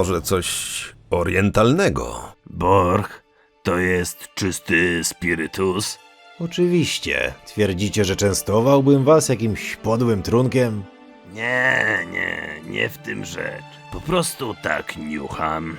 Może coś orientalnego? Borg, to jest czysty spirytus? Oczywiście. Twierdzicie, że częstowałbym was jakimś podłym trunkiem? Nie, nie, nie w tym rzecz. Po prostu tak niucham.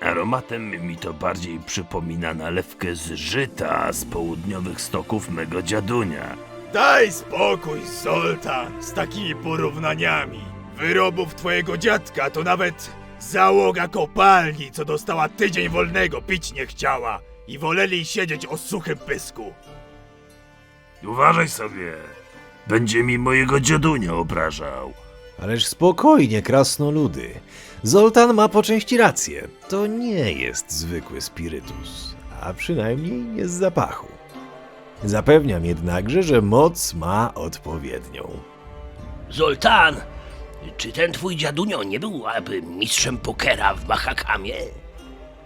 Aromatem mi to bardziej przypomina nalewkę z żyta z południowych stoków mego dziadunia. Daj spokój, Zoltan, z takimi porównaniami. Wyrobów twojego dziadka to nawet załoga kopalni, co dostała tydzień wolnego, pić nie chciała. I woleli siedzieć o suchym pysku. Uważaj sobie. Będzie mi mojego dziadunia obrażał. Ależ spokojnie, krasnoludy. Zoltan ma po części rację. To nie jest zwykły spirytus, a przynajmniej nie z zapachu. Zapewniam jednakże, że moc ma odpowiednią. Zoltan, czy ten twój dziadunio nie był aby mistrzem pokera w Mahakamie?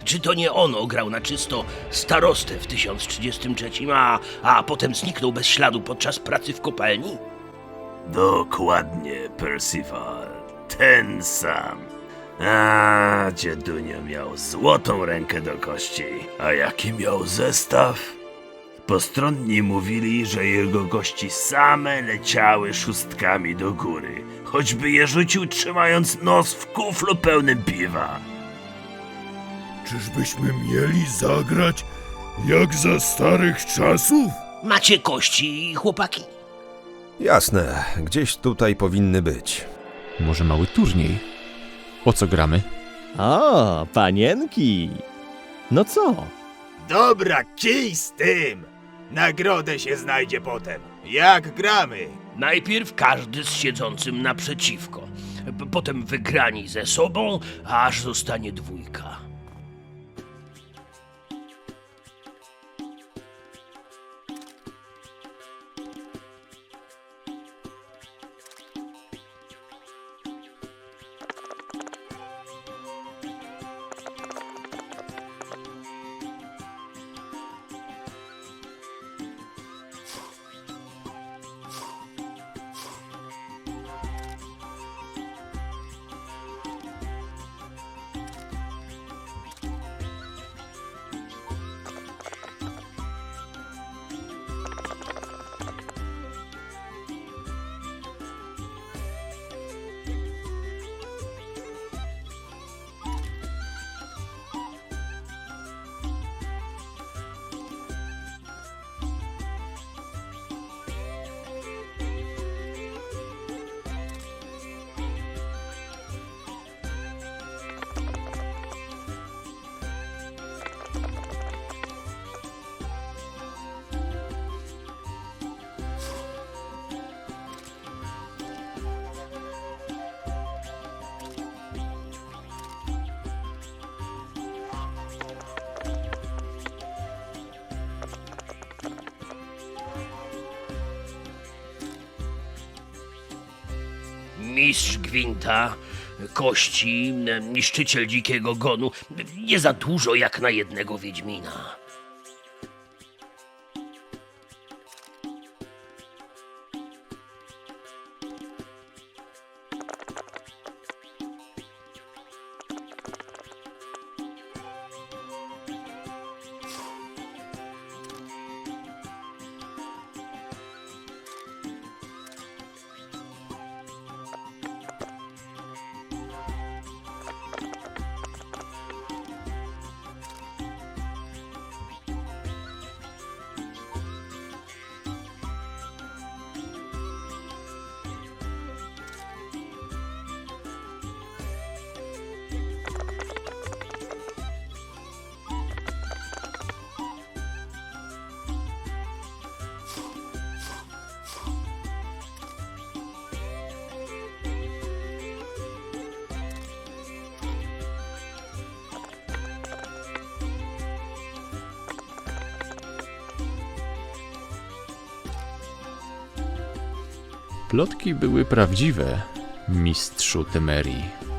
Czy to nie on ograł na czysto starostę w 1033, a, a potem zniknął bez śladu podczas pracy w kopalni? Dokładnie, Percival. Ten sam. A, dziadunio miał złotą rękę do kości. A jaki miał zestaw? Postronni mówili, że jego gości same leciały szóstkami do góry, choćby je rzucił trzymając nos w kuflu pełnym piwa. Czyżbyśmy mieli zagrać jak za starych czasów? Macie kości, chłopaki? Jasne, gdzieś tutaj powinny być. Może mały turniej? O co gramy? O, panienki! No co? Dobra, kij z tym! Nagrodę się znajdzie potem. Jak gramy? Najpierw każdy z siedzącym naprzeciwko, potem wygrani ze sobą, aż zostanie dwójka. Mistrz gwinta, kości, n- niszczyciel dzikiego gonu. Nie za dużo jak na jednego wiedźmina. Plotki były prawdziwe, mistrzu Temerii.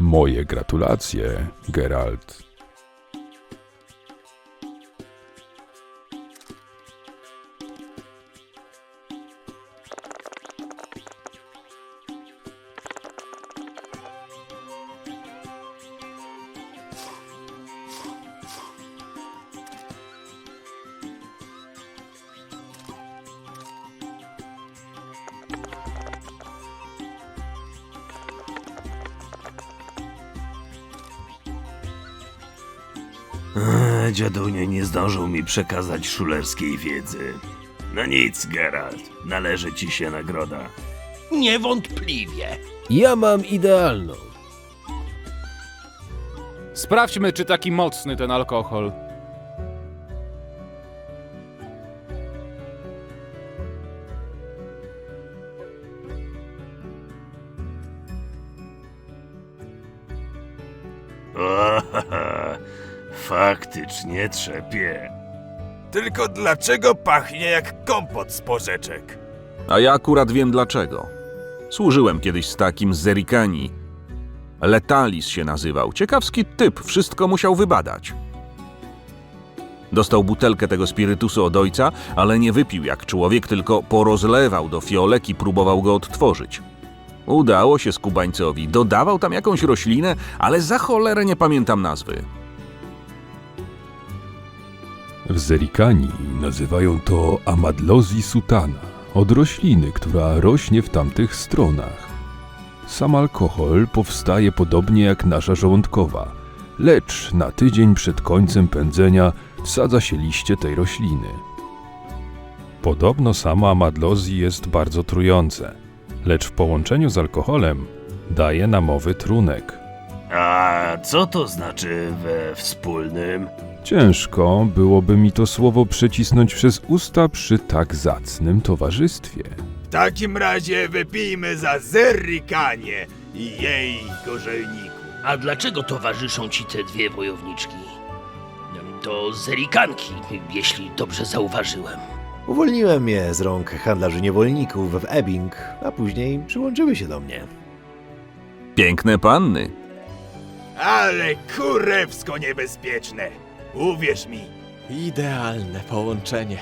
Moje gratulacje, Geralt. Eee, Dziadunio nie zdążył mi przekazać szulerskiej wiedzy. No nic, Geralt. Należy ci się nagroda. Niewątpliwie. Ja mam idealną. Sprawdźmy, czy taki mocny ten alkohol. Faktycznie trzepie. Tylko dlaczego pachnie jak kompot z porzeczek? A ja akurat wiem dlaczego. Służyłem kiedyś z takim z Zerikani. Letalis się nazywał. Ciekawski typ, wszystko musiał wybadać. Dostał butelkę tego spirytusu od ojca, ale nie wypił jak człowiek, tylko porozlewał do fiolek i próbował go odtworzyć. Udało się skubańcowi, dodawał tam jakąś roślinę, ale za cholerę nie pamiętam nazwy. W Zerikanii nazywają to Amadlozi sutana, od rośliny, która rośnie w tamtych stronach. Sam alkohol powstaje podobnie jak nasza żołądkowa, lecz na tydzień przed końcem pędzenia wsadza się liście tej rośliny. Podobno samo amadlozi jest bardzo trujące, lecz w połączeniu z alkoholem daje namowy trunek. A co to znaczy we wspólnym? Ciężko byłoby mi to słowo przecisnąć przez usta przy tak zacnym towarzystwie. W takim razie wypijmy za Zerrikanie i jej gorzelniku. A dlaczego towarzyszą ci te dwie wojowniczki? To zerikanki, jeśli dobrze zauważyłem. Uwolniłem je z rąk handlarzy niewolników w Ebbing, a później przyłączyły się do mnie. Piękne panny. Ale kurewsko niebezpieczne. Uwierz mi, Idealne połączenie.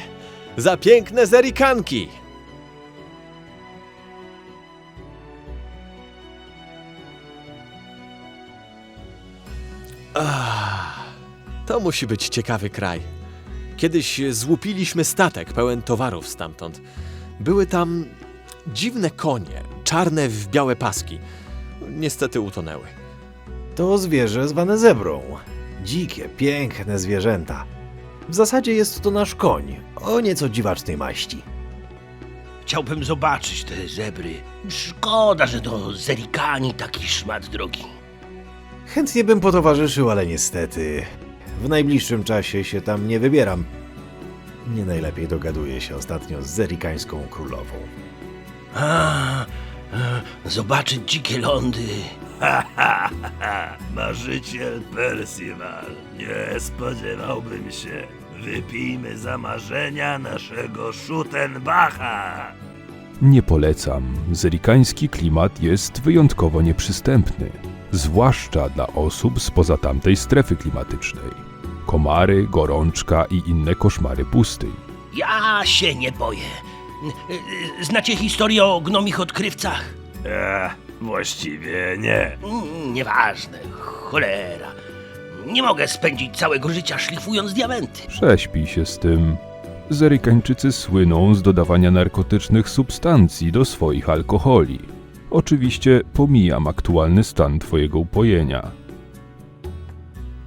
Za piękne zerikanki! Ah, to musi być ciekawy kraj. Kiedyś złupiliśmy statek pełen towarów stamtąd. Były tam dziwne konie, czarne w białe paski. Niestety utonęły. To zwierzę zwane zebrą. Dzikie, piękne zwierzęta. W zasadzie jest to nasz koń, o nieco dziwacznej maści. Chciałbym zobaczyć te zebry. Szkoda, że do zerikani taki szmat drogi. Chętnie bym potowarzyszył, ale niestety w najbliższym czasie się tam nie wybieram. Nie najlepiej dogaduję się ostatnio z zerikańską królową. A, a, zobaczyć dzikie lądy. Ha, ha, ha, marzyciel Percival. Nie spodziewałbym się. Wypijmy za marzenia naszego Schutenbacha. Nie polecam. Zerikański klimat jest wyjątkowo nieprzystępny, zwłaszcza dla osób spoza tamtej strefy klimatycznej. Komary, gorączka i inne koszmary pustyń. Ja się nie boję. Znacie historię o gnomich odkrywcach? Eee, właściwie nie. Mm, Nieważne, cholera. Nie mogę spędzić całego życia szlifując diamenty. Prześpij się z tym. Zerykańczycy słyną z dodawania narkotycznych substancji do swoich alkoholi. Oczywiście pomijam aktualny stan twojego upojenia.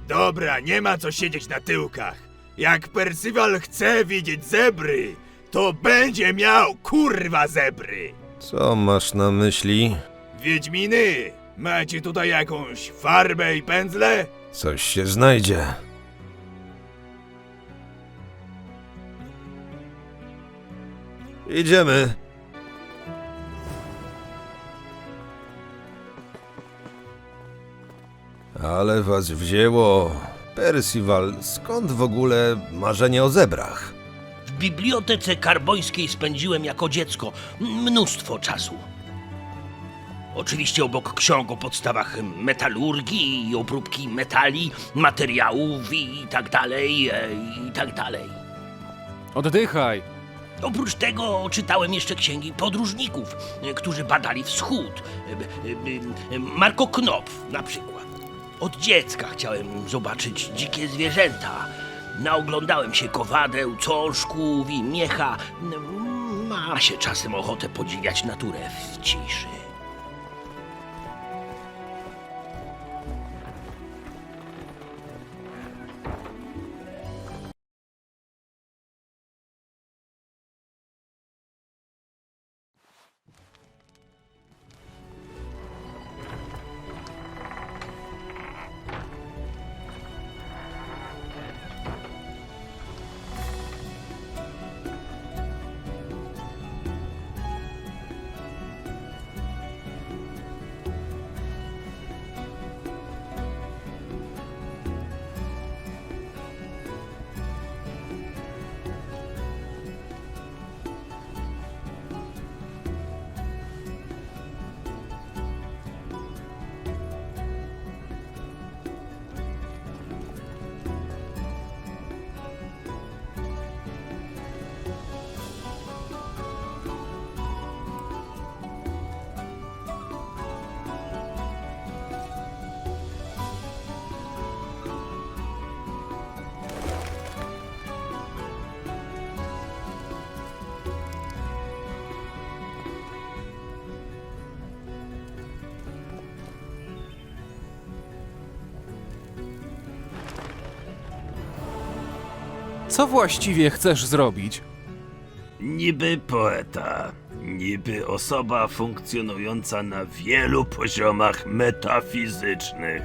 Dobra, nie ma co siedzieć na tyłkach. Jak Percival chce widzieć zebry, to będzie miał kurwa zebry. Co masz na myśli? Wiedźminy, macie tutaj jakąś farbę i pędzle? Coś się znajdzie. Idziemy. Ale was wzięło. Percival, skąd w ogóle marzenie o zebrach? W bibliotece karbońskiej spędziłem jako dziecko mnóstwo czasu. Oczywiście obok ksiąg o podstawach metalurgii i obróbki metali, materiałów i tak dalej, e, i tak dalej. Oddychaj. Oprócz tego czytałem jeszcze księgi podróżników, e, którzy badali wschód. E, Marko Knopf na przykład. Od dziecka chciałem zobaczyć dzikie zwierzęta. Naoglądałem się kowadeł, cążków i miecha. Ma się czasem ochotę podziwiać naturę w ciszy. Co właściwie chcesz zrobić? Niby poeta, niby osoba funkcjonująca na wielu poziomach metafizycznych,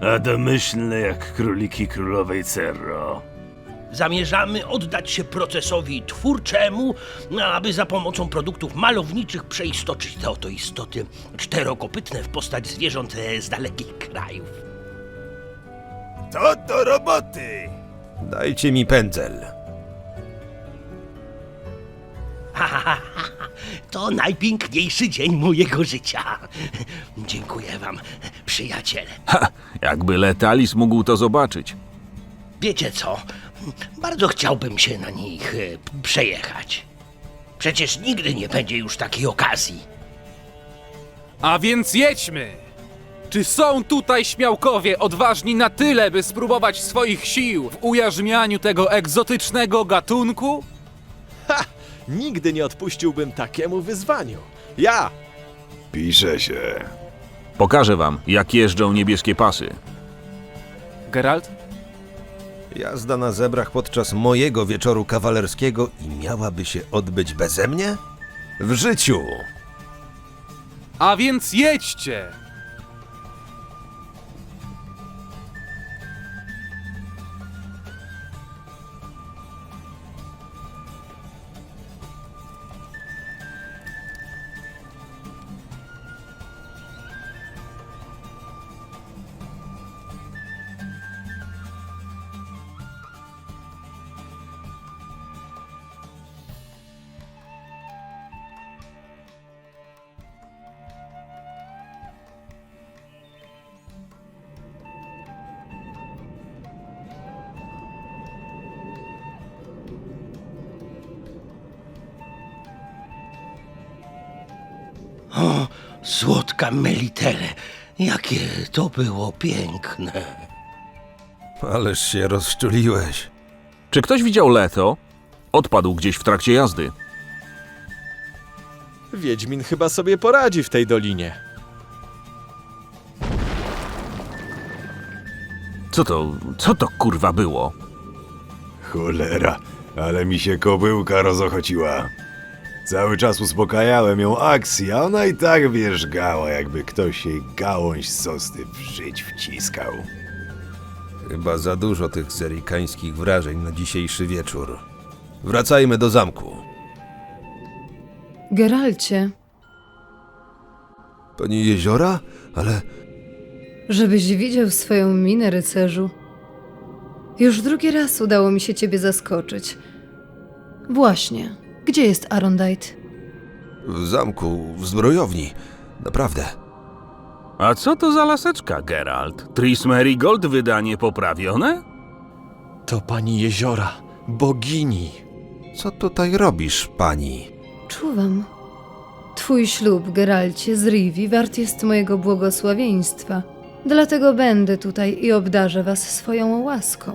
a domyślny jak króliki królowej Cerro. Zamierzamy oddać się procesowi twórczemu, aby za pomocą produktów malowniczych przeistoczyć te oto istoty czterokopytne w postać zwierząt e, z dalekich krajów. To do roboty! Dajcie mi pędzel. To najpiękniejszy dzień mojego życia. Dziękuję wam, przyjaciele. Ha! Jakby Letalis mógł to zobaczyć. Wiecie co? Bardzo chciałbym się na nich e, przejechać. Przecież nigdy nie będzie już takiej okazji. A więc jedźmy! Czy są tutaj śmiałkowie odważni na tyle, by spróbować swoich sił w ujarzmianiu tego egzotycznego gatunku? Nigdy nie odpuściłbym takiemu wyzwaniu. Ja! Pisze się. Pokażę wam, jak jeżdżą niebieskie pasy. Geralt? Jazda na zebrach podczas mojego wieczoru kawalerskiego i miałaby się odbyć beze mnie? W życiu! A więc jedźcie! O, słodka Melitele, jakie to było piękne. Ależ się rozczuliłeś. Czy ktoś widział Leto? Odpadł gdzieś w trakcie jazdy. Wiedźmin chyba sobie poradzi w tej dolinie. Co to, co to kurwa było? Cholera, ale mi się kobyłka rozochociła. Cały czas uspokajałem ją akcji, a ona i tak wierzgała, jakby ktoś jej gałąź sosny w żyć wciskał. Chyba za dużo tych zerikańskich wrażeń na dzisiejszy wieczór. Wracajmy do zamku. Geralcie, Pani jeziora? Ale żebyś widział swoją minę, rycerzu. Już drugi raz udało mi się ciebie zaskoczyć. Właśnie, gdzie jest Arondite? w zamku, w zbrojowni. Naprawdę. A co to za laseczka, Geralt? Tris Merigold wydanie poprawione? To pani jeziora, bogini. Co tutaj robisz, pani? Czuwam. Twój ślub, Geralcie, z Rivi wart jest mojego błogosławieństwa. Dlatego będę tutaj i obdarzę was swoją łaską.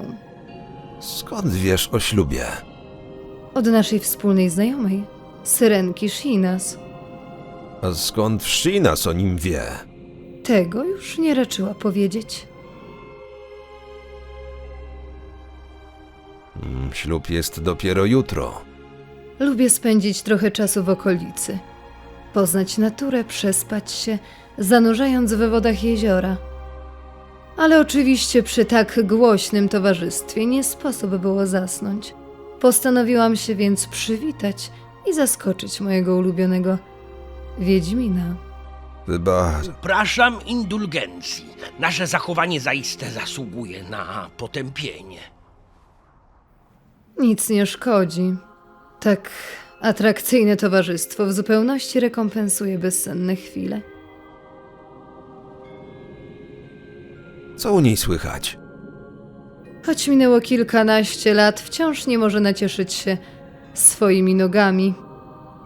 Skąd wiesz o ślubie? Od naszej wspólnej znajomej, Syrenki Shinas. A skąd Shinas o nim wie? Tego już nie raczyła powiedzieć. Mm, Ślub jest dopiero jutro. Lubię spędzić trochę czasu w okolicy. Poznać naturę, przespać się, zanurzając we wodach jeziora. Ale oczywiście przy tak głośnym towarzystwie nie sposób było zasnąć. Postanowiłam się więc przywitać i zaskoczyć mojego ulubionego Wiedźmina. Chyba Praszam indulgencji. Nasze zachowanie zaiste zasługuje na potępienie. Nic nie szkodzi. Tak atrakcyjne towarzystwo w zupełności rekompensuje bezsenne chwile. co u niej słychać? Choć minęło kilkanaście lat, wciąż nie może nacieszyć się swoimi nogami.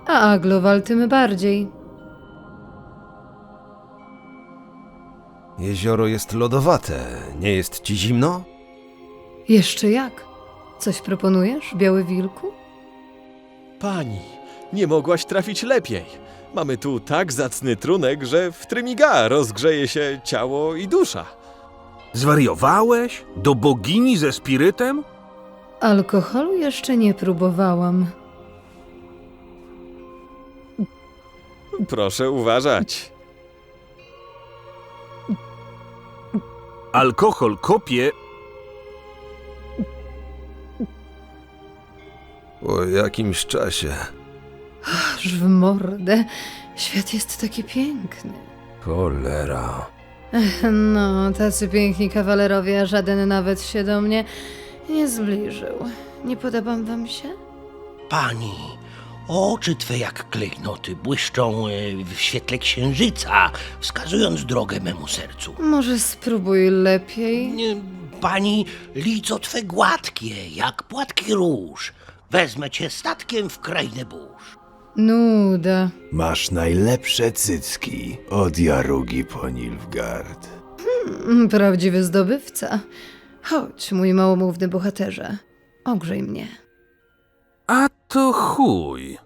A Aglowal tym bardziej. Jezioro jest lodowate. Nie jest ci zimno? Jeszcze jak? Coś proponujesz, Biały Wilku? Pani, nie mogłaś trafić lepiej. Mamy tu tak zacny trunek, że w trymiga rozgrzeje się ciało i dusza. Zwariowałeś? Do bogini ze spirytem? Alkoholu jeszcze nie próbowałam. Proszę uważać. Alkohol kopie Po jakimś czasie. Aż w mordę. Świat jest taki piękny. Cholera. No, tacy piękni kawalerowie, a żaden nawet się do mnie nie zbliżył. Nie podobam wam się? Pani, oczy twe jak klejnoty błyszczą e, w świetle księżyca, wskazując drogę memu sercu. Może spróbuj lepiej? Nie, Pani, lico twe gładkie, jak płatki róż. Wezmę cię statkiem w krainę burz. Nuda. Masz najlepsze cycki od Jarugi po Nilfgaard. Mm, Prawdziwy zdobywca. Chodź, mój małomówny bohaterze. Ogrzej mnie. A to chuj.